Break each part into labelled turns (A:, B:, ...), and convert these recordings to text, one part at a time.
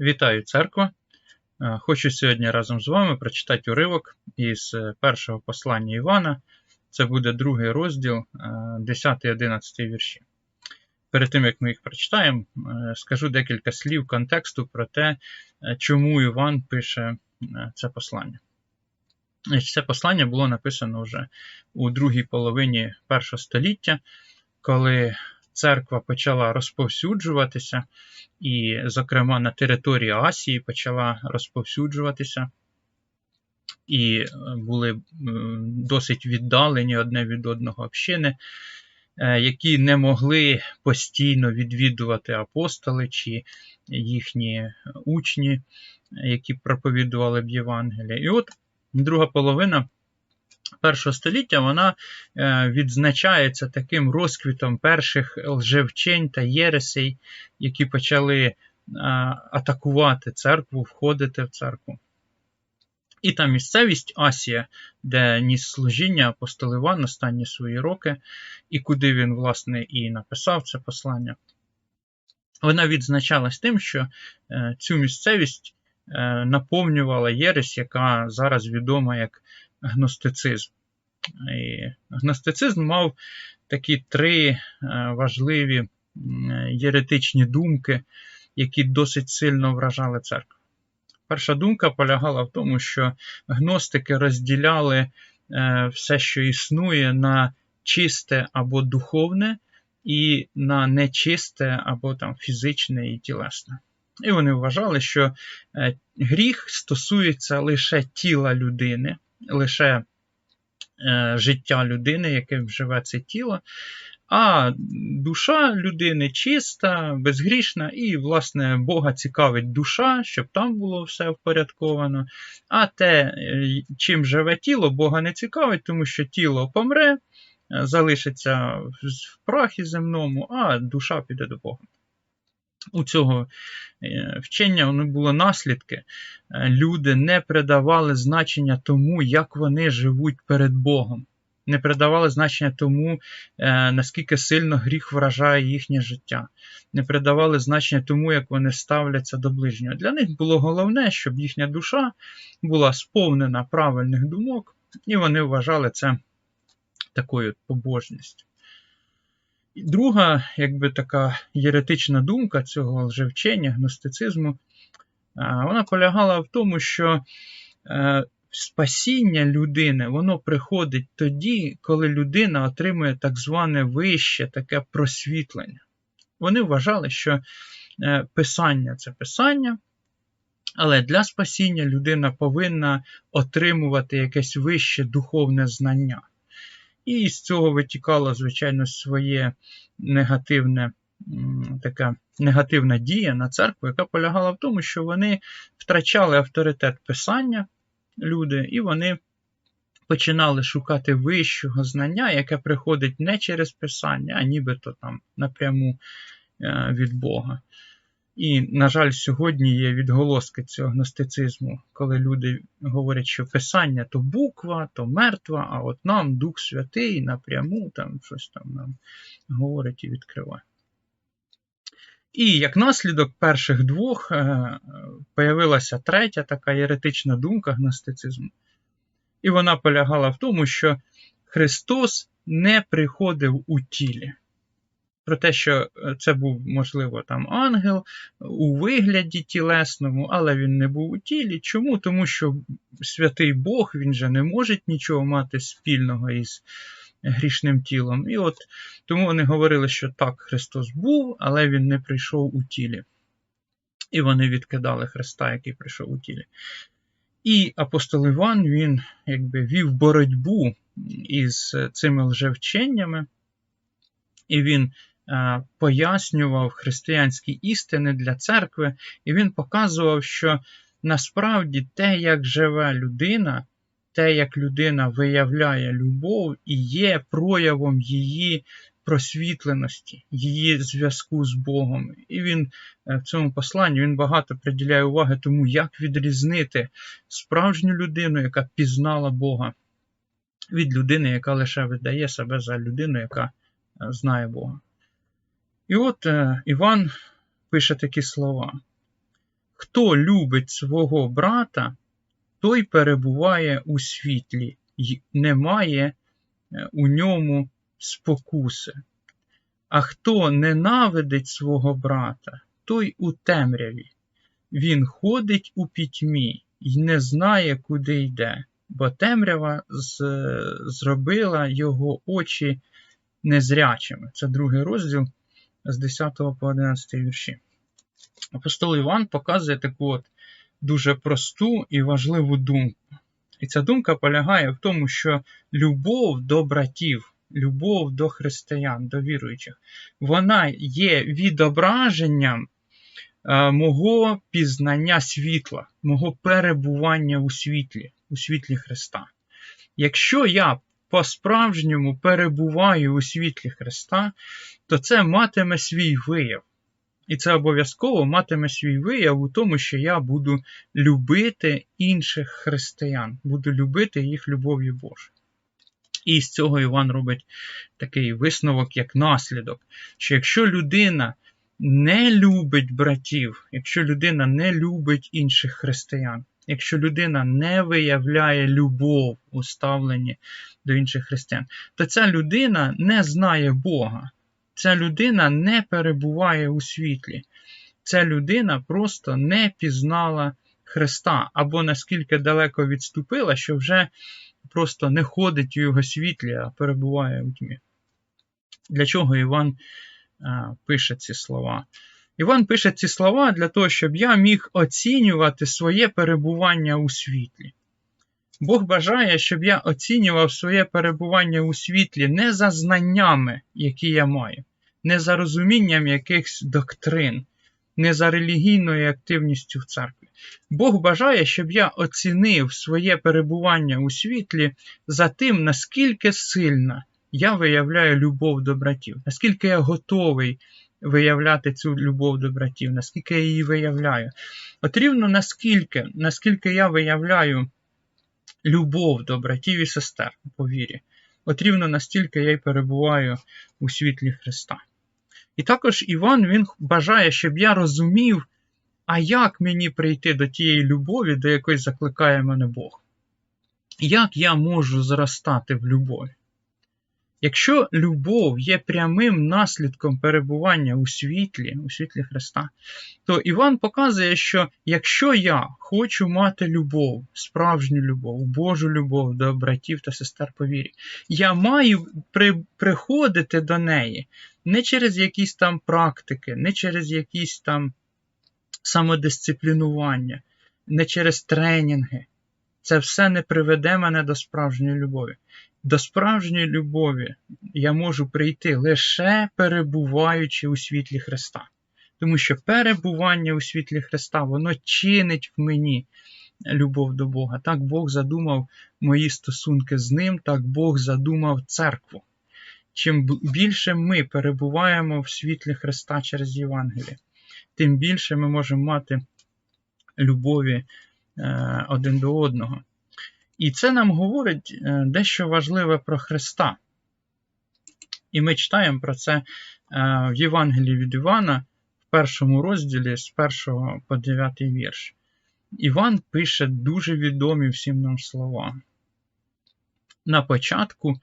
A: Вітаю церква! Е, Хочу сьогодні разом з вами прочитати уривок із е, першого послання Івана. Це буде другий розділ, 10-11 вірші. Перед тим, як ми їх прочитаємо, е, скажу декілька слів контексту про те, е, чому Іван пише е, це послання. Це послання було написано вже у другій половині першого століття, коли церква почала розповсюджуватися, і, зокрема, на території Асії почала розповсюджуватися, і е, були досить віддалені одне від одного общини, е, які не могли постійно відвідувати апостоли чи їхні учні, які проповідували б Євангелія. І от друга половина першого століття вона е, відзначається таким розквітом перших лжевчень та єресей, які почали е, атакувати церкву, входити в церкву. І та місцевість Асія, де ніс служіння апостол Іван останні свої роки, і куди він, власне, і написав це послання, вона відзначалась тим, що е, цю місцевість наповнювала єресь, яка зараз відома як гностицизм. І гностицизм мав такі три е, важливі єретичні думки, які досить сильно вражали церкву. Перша думка полягала в тому, що гностики розділяли е, все, що існує, на чисте або духовне, і на нечисте або там фізичне і тілесне. І вони вважали, що е, гріх стосується лише тіла людини, лише е, життя людини, яке живе це тіло, а душа людини чиста, безгрішна, і, власне, Бога цікавить душа, щоб там було все впорядковано. А те, е, чим живе тіло, Бога не цікавить, тому що тіло помре, е, залишиться в в прахі земному, а душа піде до Бога. У цього е, вчення воно було наслідки. Е, Люди не придавали значення тому, як вони живуть перед Богом, не придавали значення тому, е, наскільки сильно гріх вражає їхнє життя, не придавали значення тому, як вони ставляться до ближнього. Для них було головне, щоб їхня душа була сповнена правильних думок, і вони вважали це такою побожністю. Друга, якби така єретична думка цього лжевчення, гностицизму, вона полягала в тому, що е, спасіння людини воно приходить тоді, коли людина отримує так зване вище таке просвітлення. Вони вважали, що е, писання це писання, але для спасіння людина повинна отримувати якесь вище духовне знання. І з цього витікало, звичайно, своє негативне, така негативна дія на церкву, яка полягала в тому, що вони втрачали авторитет писання, люди, і вони починали шукати вищого знання, яке приходить не через писання, а нібито там напряму е, від Бога. І, на жаль, сьогодні є відголоски цього гностицизму, коли люди говорять, що писання то буква, то мертва, а от нам Дух Святий напряму там щось там нам говорить і відкриває. І як наслідок перших двох е, появилася третя така єретична думка гностицизму. І вона полягала в тому, що Христос не приходив у тілі про те, що е, це був, можливо, там ангел у вигляді тілесному, але він не був у тілі. Чому? Тому що святий Бог він же не може нічого мати спільного із грішним тілом. І от тому вони говорили, що так, Христос був, але Він не прийшов у тілі. І вони відкидали Христа, який прийшов у тілі. І апостол Іван він якби вів боротьбу із цими лжевченнями, і він е, пояснював християнські істини для церкви, і він показував, що насправді те, як живе людина, те, як людина виявляє любов, і є проявом її просвітленості, її зв'язку з Богом. І він е, в цьому посланні він багато приділяє уваги тому, як відрізнити справжню людину, яка пізнала Бога, від людини, яка лише видає себе за людину, яка е, знає Бога. І от е, Іван пише такі слова. Хто любить свого брата, той перебуває у світлі, й немає е, у ньому спокуси. А хто ненавидить свого брата, той у темряві. Він ходить у пітьмі й не знає, куди йде, бо темрява з- зробила його очі незрячими. Це другий розділ з 10 по 11 вірші. Апостол Іван показує таку от дуже просту і важливу думку. І ця думка полягає в тому, що любов до братів, любов до християн, до віруючих, вона є відображенням е, мого пізнання світла, мого перебування у світлі, у світлі Христа. Якщо я по-справжньому перебуваю у світлі Христа, то це матиме свій вияв. І це обов'язково матиме свій вияв у тому, що я буду любити інших християн, буду любити їх любов'ю Божою. І з цього Іван робить такий висновок, як наслідок, що якщо людина не любить братів, якщо людина не любить інших християн, якщо людина не виявляє любов у ставленні до інших християн, то ця людина не знає Бога. Ця людина не перебуває у світлі. Ця людина просто не пізнала Христа або наскільки далеко відступила, що вже просто не ходить у його світлі, а перебуває у тьмі. Для чого Іван а, пише ці слова? Іван пише ці слова для того, щоб я міг оцінювати своє перебування у світлі. Бог бажає, щоб я оцінював своє перебування у світлі не за знаннями, які я маю, не за розумінням якихось доктрин, не за релігійною активністю в церкві. Бог бажає, щоб я оцінив своє перебування у світлі за тим, наскільки сильно я виявляю любов до братів, наскільки я готовий виявляти цю любов до братів, наскільки я її виявляю. От рівно наскільки, наскільки я виявляю любов до братів і сестер по вірі, от рівно настільки я й перебуваю у світлі Христа. І також Іван він бажає, щоб я розумів, а як мені прийти до тієї любові, до якої закликає мене Бог? Як я можу зростати в любові? Якщо любов є прямим наслідком перебування у світлі, у світлі Христа, то Іван показує, що якщо я хочу мати любов, справжню любов, Божу любов до братів та сестер по вірі, я маю при, приходити до неї не через якісь там практики, не через якісь там самодисциплінування, не через тренінги. Це все не приведе мене до справжньої любові. До справжньої любові я можу прийти лише перебуваючи у світлі Христа. Тому що перебування у світлі Христа, воно чинить в мені любов до Бога. Так Бог задумав мої стосунки з Ним, так Бог задумав церкву. Чим більше ми перебуваємо в світлі Христа через Євангеліє, тим більше ми можемо мати любові е, один до одного. І це нам говорить е, дещо важливе про Христа. І ми читаємо про це е, в Євангелії від Івана в першому розділі з 1 по 9 вірш. Іван пише дуже відомі всім нам слова. На початку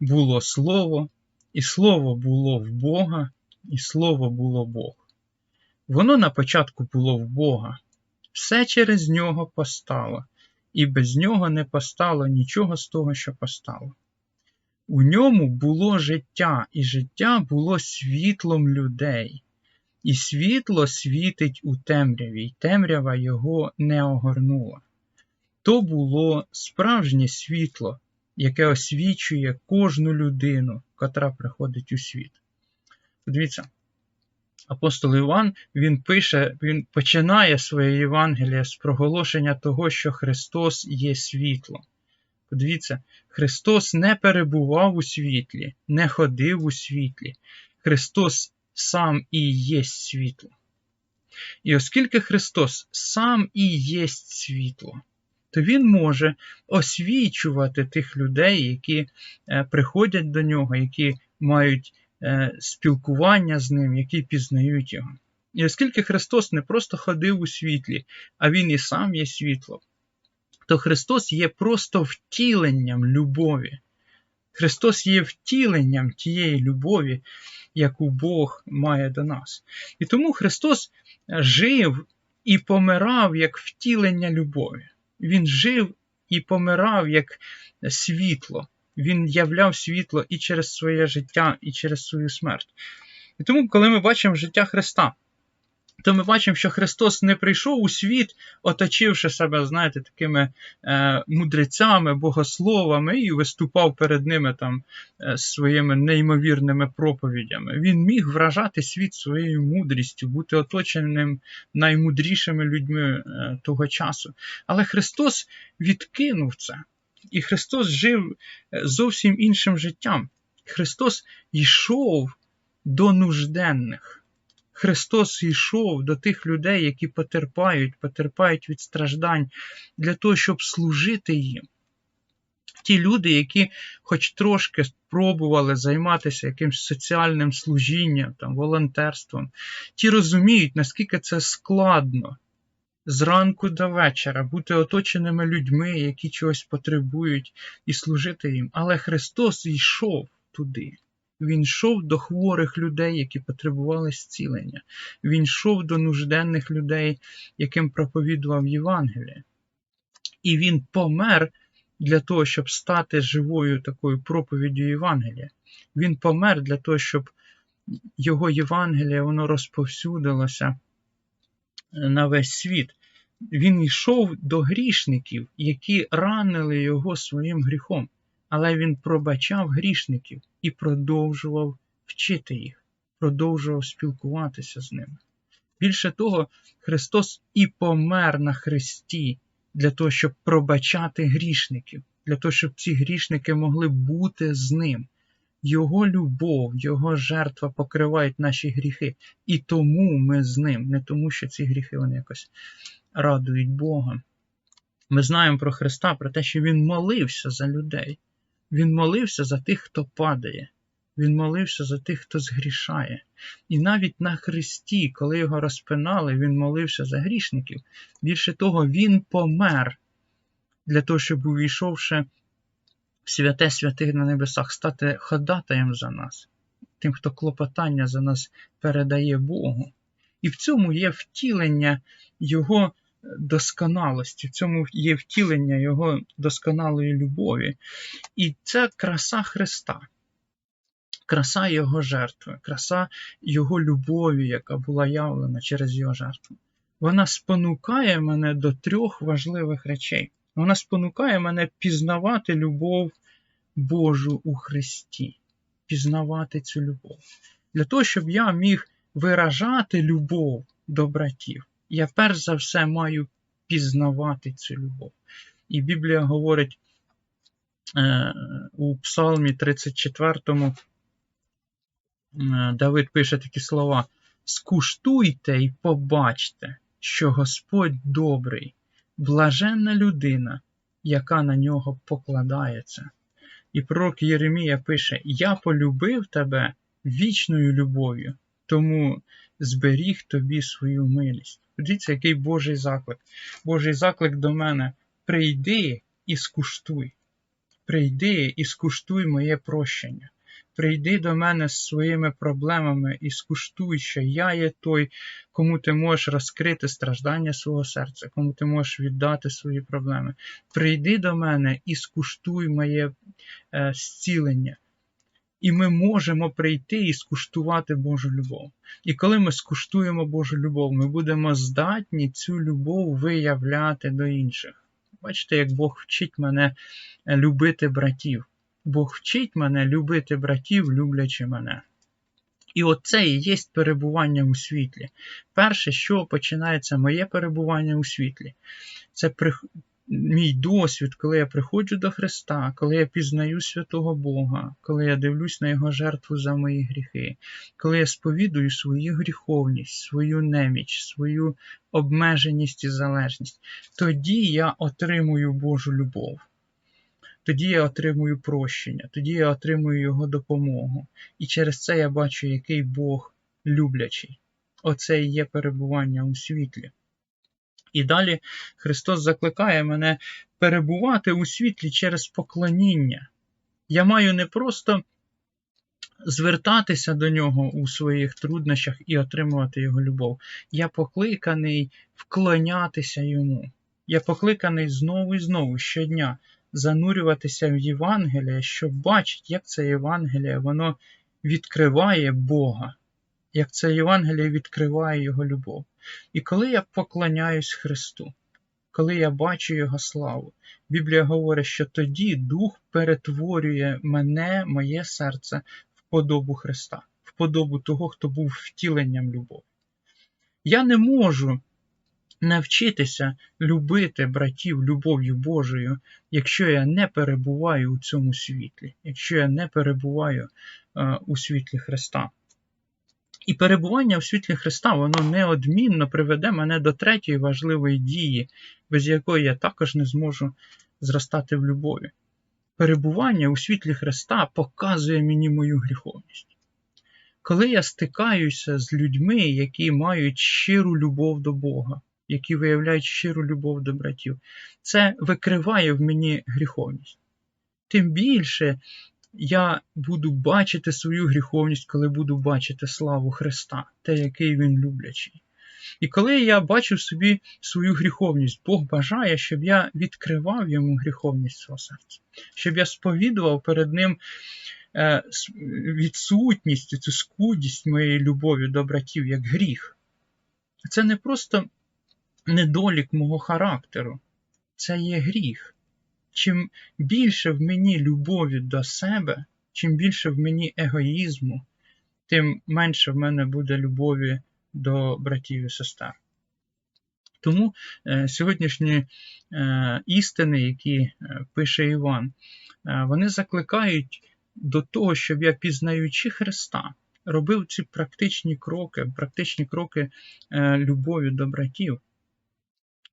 A: було Слово, і Слово було в Бога, і Слово було Бог. Воно на початку було в Бога, все через нього постало і без нього не постало нічого з того, що постало. У ньому було життя, і життя було світлом людей, і світло світить у темряві, і темрява його не огорнула. То було справжнє світло, яке освічує кожну людину, котра приходить у світ. Подивіться, апостол Іван він пише, він починає своє Євангеліє з проголошення того, що Христос є світло. Подивіться, Христос не перебував у світлі, не ходив у світлі. Христос сам і є світло. І оскільки Христос сам і є світло, то Він може освічувати тих людей, які е, приходять до нього, які мають спілкування з ним, які пізнають його. І оскільки Христос не просто ходив у світлі, а Він і сам є світло, то Христос є просто втіленням любові. Христос є втіленням тієї любові, яку Бог має до нас. І тому Христос жив і помирав як втілення любові. Він жив і помирав як світло. Він являв світло і через своє життя, і через свою смерть. І тому, коли ми бачимо життя Христа, то ми бачимо, що Христос не прийшов у світ, оточивши себе, знаєте, такими е, мудрецями, богословами, і виступав перед ними там е, своїми неймовірними проповідями. Він міг вражати світ своєю мудрістю, бути оточеним наймудрішими людьми е, того часу. Але Христос відкинув це. І Христос жив е, зовсім іншим життям. Христос йшов до нужденних. Христос йшов до тих людей, які потерпають, потерпають від страждань, для того, щоб служити їм. Ті люди, які хоч трошки спробували займатися якимось соціальним служінням, там, волонтерством, ті розуміють, наскільки це складно зранку до вечора бути оточеними людьми, які чогось потребують, і служити їм. Але Христос йшов туди. Він йшов до хворих людей, які потребували зцілення. Він йшов до нужденних людей, яким проповідував Євангеліє. І він помер для того, щоб стати живою такою проповіддю Євангелія. Він помер для того, щоб його Євангеліє воно розповсюдилося на весь світ. Він йшов до грішників, які ранили його своїм гріхом але він пробачав грішників і продовжував вчити їх, продовжував спілкуватися з ними. Більше того, Христос і помер на Христі для того, щоб пробачати грішників, для того, щоб ці грішники могли бути з ним. Його любов, Його жертва покривають наші гріхи. І тому ми з ним, не тому, що ці гріхи вони якось радують Бога. Ми знаємо про Христа, про те, що Він молився за людей. Він молився за тих, хто падає. Він молився за тих, хто згрішає. І навіть на Христі, коли його розпинали, він молився за грішників. Більше того, він помер для того, щоб, увійшовши святе святих на небесах, стати ходатаєм за нас, тим, хто клопотання за нас передає Богу. І в цьому є втілення Його досконалості, в цьому є втілення Його досконалої любові. І це краса Христа, краса Його жертви, краса Його любові, яка була явлена через Його жертву. Вона спонукає мене до трьох важливих речей. Вона спонукає мене пізнавати любов Божу у Христі, пізнавати цю любов. Для того, щоб я міг виражати любов до братів, я перш за все маю пізнавати цю любов. І Біблія говорить е, у Псалмі 34, е, Давид пише такі слова: Скуштуйте і побачте, що Господь добрий, блаженна людина, яка на нього покладається. І пророк Єремія пише: Я полюбив тебе вічною любов'ю, тому зберіг тобі свою милість. Дивіться, який Божий заклик. Божий заклик до мене: прийди і скуштуй. Прийди і скуштуй моє прощення. Прийди до мене з своїми проблемами і скуштуй, що я є той, кому ти можеш розкрити страждання свого серця, кому ти можеш віддати свої проблеми. Прийди до мене і скуштуй моє е, зцілення. І ми можемо прийти і скуштувати Божу любов. І коли ми скуштуємо Божу любов, ми будемо здатні цю любов виявляти до інших. Бачите, як Бог вчить мене е, любити братів. Бог вчить мене любити братів, люблячи мене. І оце і є перебування у світлі. Перше, що починається моє перебування у світлі, це мій досвід, коли я приходжу до Христа, коли я пізнаю святого Бога, коли я дивлюсь на Його жертву за мої гріхи, коли я сповідую свою гріховність, свою неміч, свою обмеженість і залежність, тоді я отримую Божу любов. Тоді я отримую прощення, тоді я отримую Його допомогу. І через це я бачу, який Бог люблячий. Оце і є перебування у світлі. І далі Христос закликає мене перебувати у світлі через поклоніння. Я маю не просто звертатися до нього у своїх труднощах і отримувати його любов. Я покликаний вклонятися йому. Я покликаний знову і знову щодня занурюватися в Євангеліє, щоб бачити, як це Євангеліє воно відкриває Бога, як це Євангеліє відкриває Його любов. І коли я поклоняюсь Христу, коли я бачу Його славу, Біблія говорить, що тоді Дух перетворює мене, моє серце в подобу Христа, в подобу того, хто був втіленням любові. Я не можу навчитися любити братів любов'ю Божою, якщо я не перебуваю у цьому світлі, якщо я не перебуваю е, у світлі Христа. І перебування у світлі Христа, воно неодмінно приведе мене до третьої важливої дії, без якої я також не зможу зростати в любові. Перебування у світлі Христа показує мені мою гріховність. Коли я стикаюся з людьми, які мають щиру любов до Бога, які виявляють щиру любов до братів, це викриває в мені гріховність. Тим більше я буду бачити свою гріховність, коли буду бачити славу Христа, те, який Він люблячий. І коли я бачу в собі свою гріховність, Бог бажає, щоб я відкривав йому гріховність свого серця, щоб я сповідував перед Ним е, відсутність, цю скудість моєї любові до братів як гріх. Це не просто недолік мого характеру, це є гріх. Чим більше в мені любові до себе, чим більше в мені егоїзму, тим менше в мене буде любові до братів і сестер. Тому е, сьогоднішні е, істини, які е, пише Іван, е, вони закликають до того, щоб я, пізнаючи Христа, робив ці практичні кроки, практичні кроки е, любові до братів.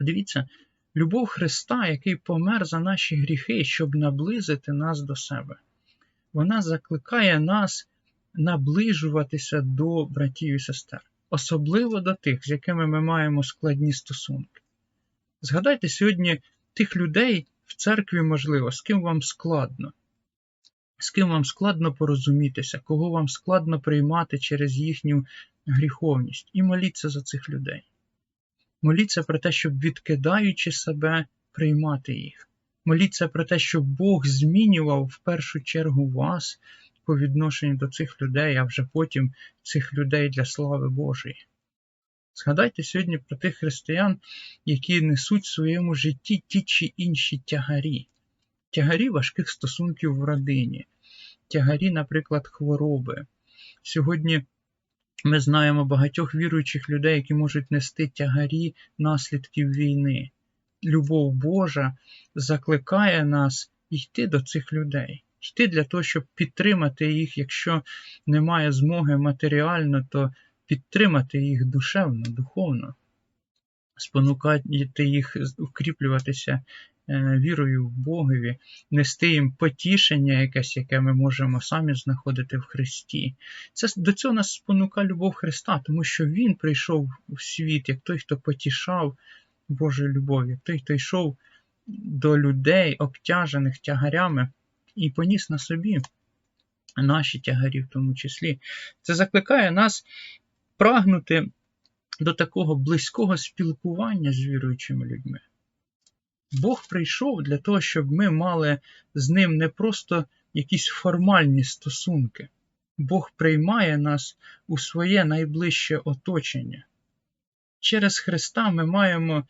A: Дивіться, любов Христа, який помер за наші гріхи, щоб наблизити нас до себе. Вона закликає нас наближуватися до братів і сестер, особливо до тих, з якими ми маємо складні стосунки. Згадайте сьогодні тих людей в церкві, можливо, з ким вам складно, з ким вам складно порозумітися, кого вам складно приймати через їхню гріховність, і моліться за цих людей. Моліться про те, щоб, відкидаючи себе, приймати їх. Моліться про те, щоб Бог змінював в першу чергу вас по відношенню до цих людей, а вже потім цих людей для слави Божої. Згадайте сьогодні про тих християн, які несуть в своєму житті ті чи інші тягарі, тягарі важких стосунків в родині, тягарі, наприклад, хвороби. Сьогодні ми знаємо багатьох віруючих людей, які можуть нести тягарі наслідків війни. Любов Божа закликає нас йти до цих людей, йти для того, щоб підтримати їх, якщо немає змоги матеріально, то підтримати їх душевно, духовно, спонукати їх укріплюватися вірою в Богові, нести їм потішення, якесь, яке ми можемо самі знаходити в Христі. Це До цього нас спонука любов Христа, тому що Він прийшов в світ, як той, хто потішав Божою любов'ю, як той, хто йшов до людей, обтяжених тягарями, і поніс на собі наші тягарі, в тому числі. Це закликає нас прагнути до такого близького спілкування з віруючими людьми. Бог прийшов для того, щоб ми мали з ним не просто якісь формальні стосунки. Бог приймає нас у своє найближче оточення. Через Христа ми маємо е,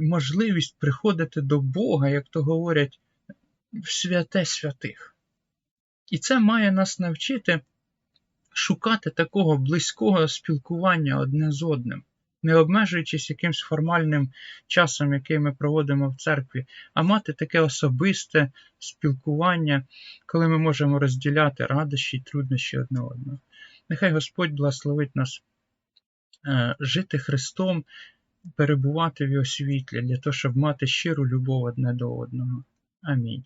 A: можливість приходити до Бога, як то говорять, в святе святих. І це має нас навчити шукати такого близького спілкування одне з одним не обмежуючись якимсь формальним часом, який ми проводимо в церкві, а мати таке особисте спілкування, коли ми можемо розділяти радощі і труднощі одне одного. Нехай Господь благословить нас е, жити Христом, перебувати в Його світлі, для того, щоб мати щиру любов одне до одного. Амінь.